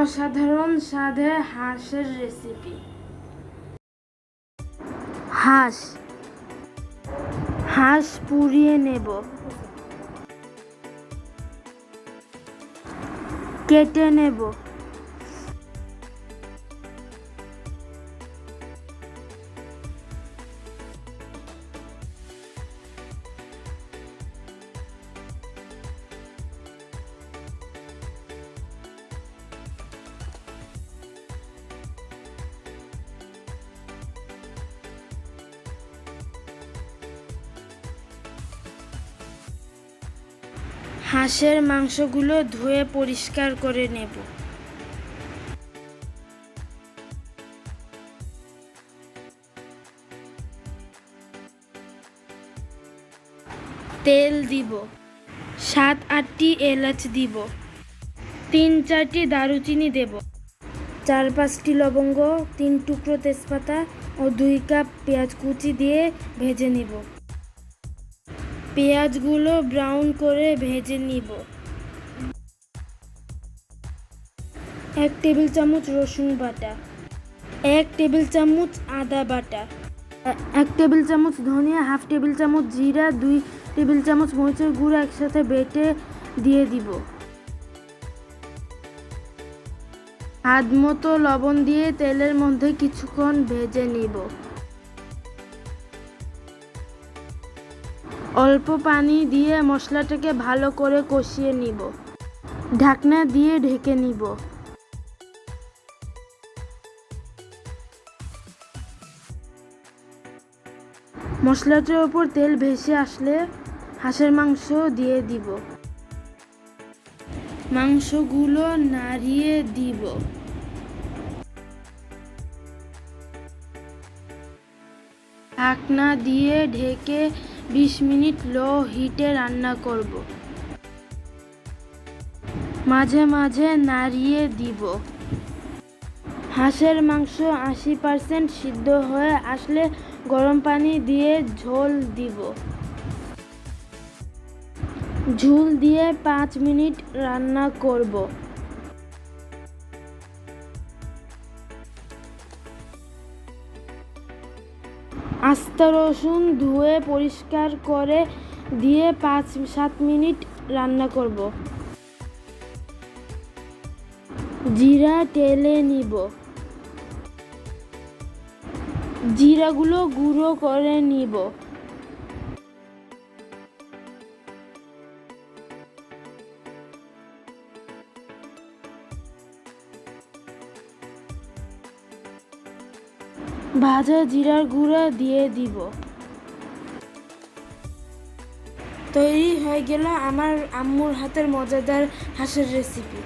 অসাধারণ স্বাদে হাঁসের রেসিপি হাঁস। হাঁস পুড়িয়ে নেব। কেটে নেব। হাঁসের মাংসগুলো ধুয়ে পরিষ্কার করে নেব। তেল দিব। সাত, আটটি এলাচ দিব। তিন, চারটি দারুচিনি দেব। চার, পাঁচটি লবঙ্গ, তিন টুকরো তেজপাতা ও দুই কাপ পেঁয়াজ কুচি দিয়ে ভেজে নিব। পেঁয়াজগুলো ব্রাউন করে ভেজে নিব। এক টেবিল চামচ রসুন বাটা, এক টেবিল চামচ আদা বাটা, এক টেবিল চামচ ধনিয়া, হাফ টেবিল চামচ জিরা, দুই টেবিল চামচ মরিচের গুঁড়ো একসাথে বেটে দিয়ে দিব। হাত মতো লবণ দিয়ে তেলের মধ্যে কিছুক্ষণ ভেজে নিব। অল্প পানি দিয়ে মশলাটাকে ভালো করে কষিয়ে নিব। ঢাকনা দিয়ে ঢেকে নিব। মশলাটার উপর তেল ভেসে আসলে হাঁসের মাংস দিয়ে দিব। মাংসগুলো নাড়িয়ে দিব। ঢাকনা দিয়ে ঢেকে বিশ মিনিট লো হিটে রান্না করব। মাঝে মাঝে নাড়িয়ে দিব। হাঁসের মাংস আশি পার্সেন্ট সিদ্ধ হয়ে আসলে গরম পানি দিয়ে ঝোল দিব। ঝোল দিয়ে পাঁচ মিনিট রান্না করব। আস্তা রসুন ধুয়ে পরিষ্কার করে দিয়ে পাঁচ, সাত মিনিট রান্না করব। জিরা টেলে নিব। জিরাগুলো গুঁড়ো করে নিব। ভাজা জিরার গুঁড়া দিয়ে দিব। তৈরি হয়ে গেল আমার আম্মুর হাতের মজাদার হাঁসের রেসিপি